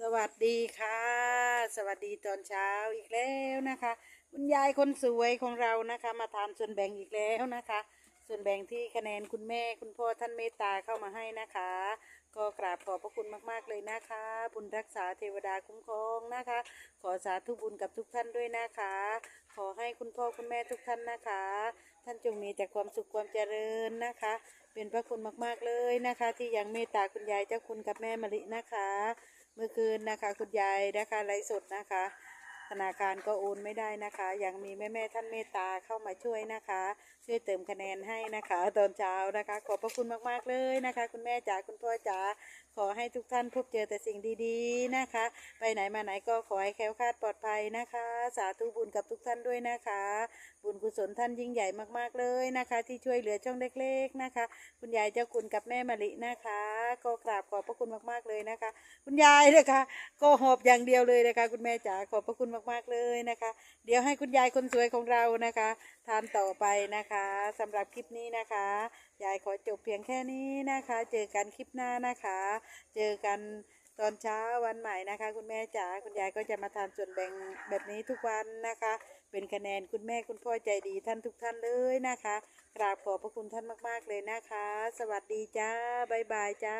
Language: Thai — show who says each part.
Speaker 1: สวัสดีค่ะ สวัสดีตอนเช้าอีกแล้วนะคะ คุณยายคนสวยของเรานะคะ มาทานส่วนแบ่งอีกแล้วนะคะ ส่วนแบ่งที่คะแนนคุณแม่คุณพ่อท่านเมตตาเข้ามาให้นะคะ ก็กราบขอบพระคุณมาก ๆ เลยนะคะ บุญรักษาเทวดาคุ้มครองนะคะ ขอสาธุบุญกับทุกท่านด้วยนะคะ ขอให้คุณพ่อคุณแม่ทุกท่านนะคะ ท่านจงมีแต่ความสุขความเจริญนะคะ เป็นพระคุณมากๆเลยนะคะ ที่ยังเมตตาคุณยายเจ้าคุณกับแม่มะลินะคะ เมื่อคืนนะคะ คุณยายนะคะไลฟ์สดนะคะ ธนาคารก็โอนไม่ได้นะคะ ยังมีแม่แม่ท่านเมตตาเข้ามาช่วยนะคะ ช่วยเติมคะแนนให้นะคะ ตอนเช้านะคะ ขอบพระคุณมากๆเลยนะคะ คุณแม่จ๋าคุณพ่อจ๋าขอให้ทุกท่านพบเจอแต่สิ่งดีๆนะคะ ไปไหนมาไหนก็ขอให้แคล้วคลาดปลอดภัยนะคะ สาธุบุญกับทุกท่านด้วยนะคะ บุญกุศลท่านยิ่งใหญ่มากๆเลยนะคะ ที่ช่วยเหลือช่องเล็ก ๆนะคะ คุณยายเจ้าคุณกับแม่มะลินะคะ ก็กราบขอบพระคุณมากๆเลยนะคะ คุณยายนะคะก็หอบอย่างเดียวเลยนะคะ คุณแม่จ๋าขอบพระคุณมากๆเลยนะคะ เดี๋ยวให้คุณยายคนสวยของเรานะคะ ทานต่อไปนะคะสำหรับคลิปนี้นะคะ ยายขอจบเพียงแค่นี้นะคะ เจอกันคลิปหน้านะคะ เจอกันตอนเช้าวันใหม่นะคะ คุณแม่จ๋าคุณยายก็จะมาทานส่วนแบ่งแบบนี้ทุกวันนะคะ เป็นคะแนนคุณแม่คุณพ่อใจดีท่านทุกท่านเลยนะคะกราบขอบพระคุณท่านมาก ๆ เลยนะคะ สวัสดีจ้าบ๊ายบายจ้า